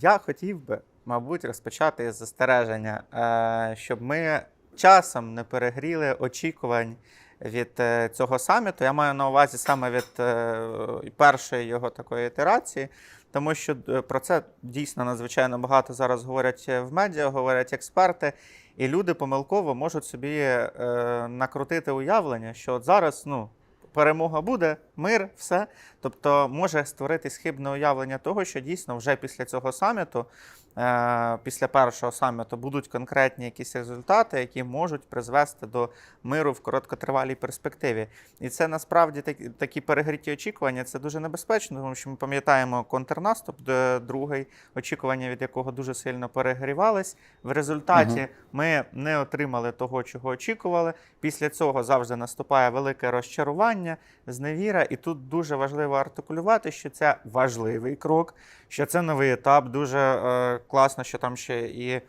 Я хотів би, мабуть, розпочати з застереження, е, щоб ми часом не перегріли очікувань від е, цього саміту. Я маю на увазі саме від е, першої його такої ітерації, тому що про це дійсно надзвичайно багато зараз говорять в медіа, говорять експерти. І люди помилково можуть собі накрутити уявлення, що от зараз ну, перемога буде, мир, все. Тобто може створити схибне уявлення того, що дійсно вже після цього саміту, е, після першого саміту, будуть конкретні якісь результати, які можуть призвести до миру в короткотривалій перспективі. І це насправді такі, перегріті очікування. Це дуже небезпечно, тому що ми пам'ятаємо контрнаступ, другий, очікування від якого дуже сильно перегрівались. В результаті Мгм. ми не отримали того, чого очікували. Після цього завжди наступає велике розчарування, зневіра, і тут дуже важливо артикулювати, що це важливий крок, що це новий етап. Дуже е, класно, що там ще і е,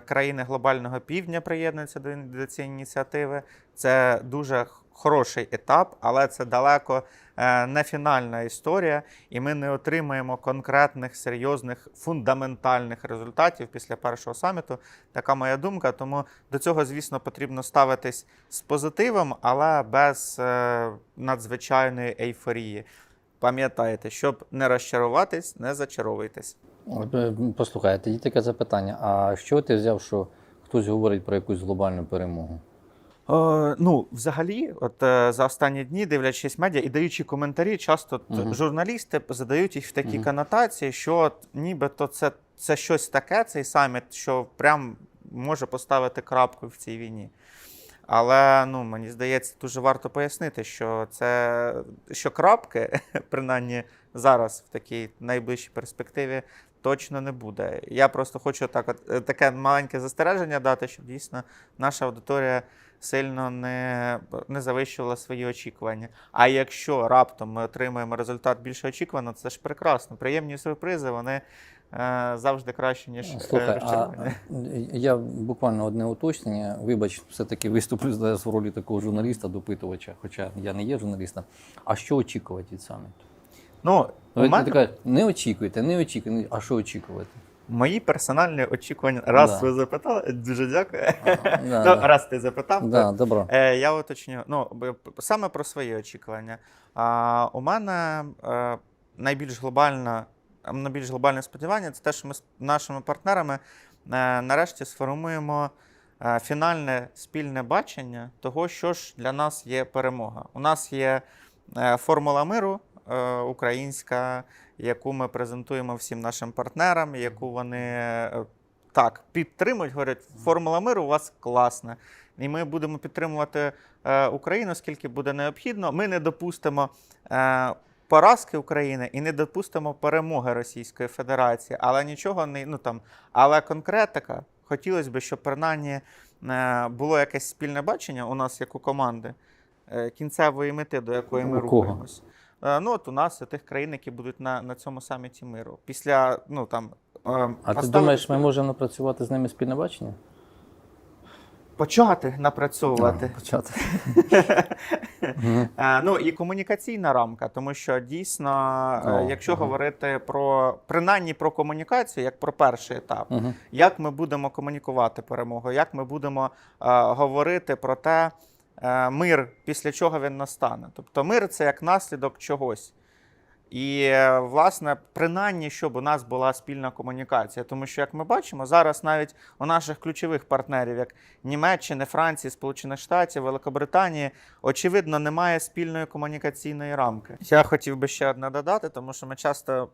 країни глобального півдня приєднуються до, цієї ініціативи. Це дуже хороший етап, але це далеко е, не фінальна історія, і ми не отримаємо конкретних, серйозних, фундаментальних результатів після першого саміту. Така моя думка. Тому до цього, звісно, потрібно ставитись з позитивом, але без е, надзвичайної ейфорії. Пам'ятайте, щоб не розчаруватись, не зачаровуйтесь. Е, Послухай, тоді таке запитання. А що ти взяв, що хтось говорить про якусь глобальну перемогу? Е, ну, взагалі, от е, за останні дні, дивлячись медіа і даючи коментарі, часто от, Мгм. журналісти задають їх в такій Мгм. конотації, що от, нібито це, це щось таке, цей саміт, що прям може поставити крапку в цій війні. Але ну, мені здається, дуже варто пояснити, що це що крапки, принаймні зараз в такій найближчій перспективі, точно не буде. Я просто хочу так, от, е, таке маленьке застереження дати, щоб дійсно наша аудиторія сильно не, не завищувала свої очікування. А якщо раптом ми отримаємо результат більше очікувано, це ж прекрасно. Приємні сюрпризи, вони е, завжди краще, ніж е, Слухай, а я буквально одне уточнення. Вибач, все-таки виступлю зараз в ролі такого журналіста, допитувача, хоча я не є журналістом. А що очікувати від саміту? Ну, у мене така, не очікуйте, не очікуйте. А що очікувати? Мої персональні очікування. Раз Да. ви запитали, дуже дякую. А, Ну, да, да. раз ти запитав, Да, то добро. Е, я уточню. Ну, саме про свої очікування. А, у мене е, найбільш глобальна, найбільш глобальне сподівання це те, що ми з нашими партнерами е, нарешті сформуємо е, фінальне спільне бачення того, що ж для нас є перемога. У нас є е, формула миру українська, яку ми презентуємо всім нашим партнерам, яку вони е, так підтримують, говорять, формула миру у вас класна. І ми будемо підтримувати е, Україну, скільки буде необхідно. Ми не допустимо е, поразки України і не допустимо перемоги Російської Федерації. Але нічого не ну там, але конкретика. Хотілося б, щоб принаймні е, було якесь спільне бачення у нас, як у команди, е, кінцевої мети, до якої ми рухаємось. Е, Ну, от у нас і тих країн, які будуть на, на цьому саміті миру. Після, ну там. е, А ти думаєш, ми можемо напрацювати з ними спільне бачення? почати напрацьовувати. А, почати. Е, Ну і комунікаційна рамка, тому що дійсно, е, О, якщо ага. говорити про принаймні про комунікацію, як про перший етап, Мгм. як ми будемо комунікувати перемогу, як ми будемо е, говорити про те, е, мир, після чого він настане. Тобто мир це як наслідок чогось. І, е, власне, принаймні, щоб у нас була спільна комунікація. Тому що, як ми бачимо, зараз навіть у наших ключових партнерів, як Німеччини, Франції, Сполучених Штатів, Великобританії, очевидно, немає спільної комунікаційної рамки. Я хотів би ще одне додати, тому що ми часто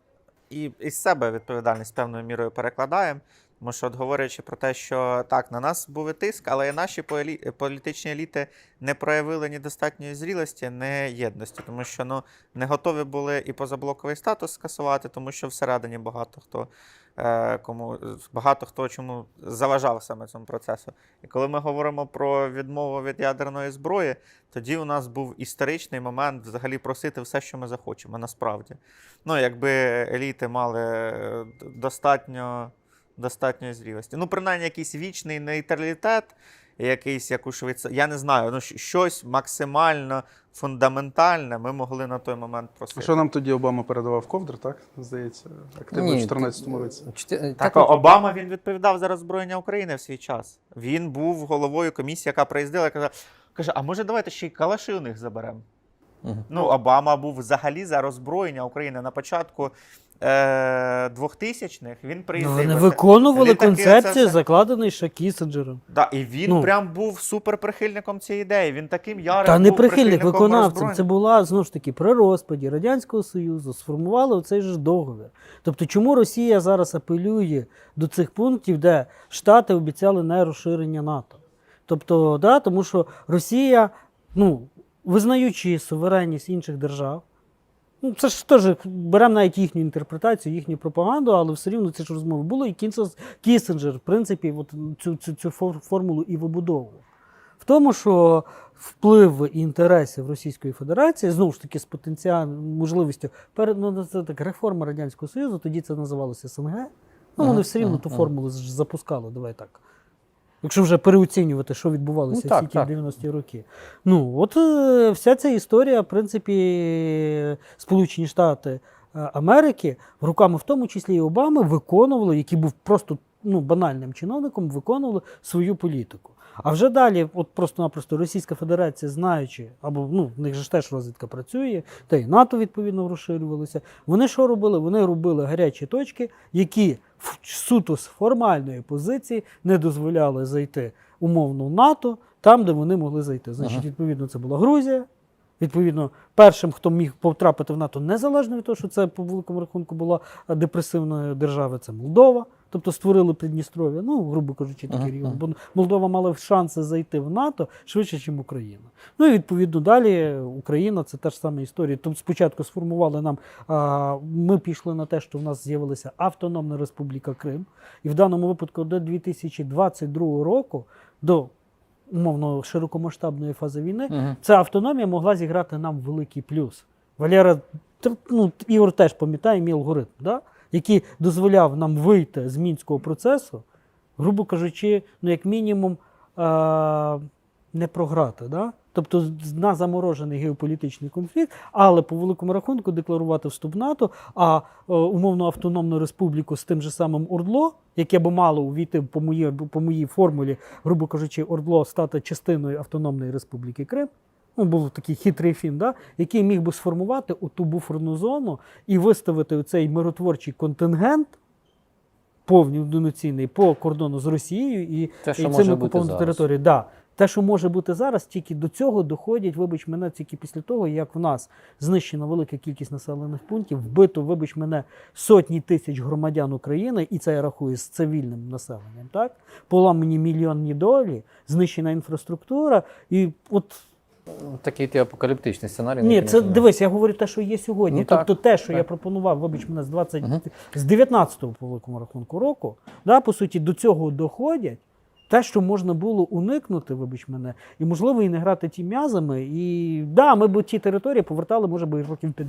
і із себе відповідальність певною мірою перекладаємо. Тому що, от говорячи про те, що так, на нас був і тиск, але і наші політичні еліти не проявили ні достатньої зрілості, ні єдності, тому що ну, не готові були і позаблоковий статус скасувати, тому що всередині багато хто е, кому багато хто чому заважав саме цьому процесу. І коли ми говоримо про відмову від ядерної зброї, тоді у нас був історичний момент взагалі просити все, що ми захочемо, насправді. Ну, якби еліти мали е, достатньо достатньої зрілості. Ну, принаймні, якийсь вічний нейтралітет, якийсь, як у Швейцарії. Я не знаю, ну щось максимально фундаментальне ми могли на той момент А просити. що нам тоді Обама передавав ковдр, так? Здається, активно в Ні, 2014 році. Так, от- Обама він відповідав за роззброєння України в свій час. Він був головою комісії, яка приїздила і казала, каже: а може давайте ще й калаши у них заберемо? Мгм. Ну, Обама був взагалі за роззброєння України на початку 2000-х. Він Ну, приїздив. Вони оце- виконували концепцію, це закладений ще Кісінджером. Да, і він Ну. прям був суперприхильником цієї ідеї. Він таким ярим Та не був прихильник, прихильником виконавцем. Це була знову ж таки при розпаді Радянського Союзу сформували оцей же договір. Тобто, чому Росія зараз апелює до цих пунктів, де Штати обіцяли не розширення НАТО? Тобто, да, тому що Росія, ну, визнаючи суверенність інших держав, ну, це ж теж беремо навіть їхню інтерпретацію, їхню пропаганду, але все рівно це ж розмови було. І Кінсес- Кісінджер, в принципі, от цю, цю, цю формулу і вибудовував. В тому, що вплив інтересів Російської Федерації, знову ж таки, з потенціальною можливістю перед ну, це так, реформа Радянського Союзу, тоді це називалося СНГ. Ну, вони Ага, все рівно ага, ту формулу ж запускали, давай так. Якщо вже переоцінювати, що відбувалося Ну, так, всі ті так. 90-ті роки. Ну, от е, вся ця історія, в принципі, Сполучені Штати е, Америки, руками в тому числі і Обами, виконували, який був просто ну, банальним чиновником, виконували свою політику. А вже далі, от просто-напросто Російська Федерація, знаючи, або ну, в них же ж теж розвідка працює, та й НАТО відповідно розширювалося. Вони що робили? Вони робили гарячі точки, які в- суто з формальної позиції не дозволяли зайти умовно в НАТО, там, де вони могли зайти. Значить, відповідно, це була Грузія. Відповідно, першим, хто міг потрапити в НАТО, незалежно від того, що це по великому рахунку була депресивна держава, це Молдова. Тобто створили Придністров'я, ну, грубо кажучи, такий Ага, регіон. Бо Молдова мала шанси зайти в НАТО швидше, ніж Україна. Ну і відповідно далі Україна це та ж сама історія. Тобто спочатку сформували нам, а, ми пішли на те, що в нас з'явилася Автономна Республіка Крим. І в даному випадку до 2022 року, до умовно широкомасштабної фази війни, Мгм. ця автономія могла зіграти нам великий плюс. Валера, ну, Ігор теж пам'ятає мій алгоритм, да? Який дозволяв нам вийти з мінського процесу, грубо кажучи, ну, як мінімум, е- не програти. Да? Тобто на заморожений геополітичний конфлікт, але по великому рахунку декларувати вступ НАТО, а е, умовно автономну республіку з тим же самим Ордло, яке би мало увійти по моїй, по моїй формулі, грубо кажучи, Ордло стати частиною Автономної Республіки Крим. Ну, був такий хитрий фін, да? який міг би сформувати оту буферну зону і виставити цей миротворчий контингент повноцінний по кордону з Росією і, Те, що і цими окупованими територіями. Да. Те, що може бути зараз, тільки до цього доходять, вибач мене, тільки після того, як в нас знищена велика кількість населених пунктів, вбито, вибач мене, сотні тисяч громадян України, і це я рахую з цивільним населенням, так? Поламані мільйонні долі, знищена інфраструктура. І от Такий ти апокаліптичний сценарій. ні, це дивись, я говорю те, що є сьогодні. Ну, тобто так, те, що так. я пропонував, вибач мене з 20, угу. з 19-го по великому рахунку року, да, по суті, до цього доходять. Те, що можна було уникнути, вибач мене, і можливо і не грати ті м'язами. І да, ми б ті території повертали, може би, років 50.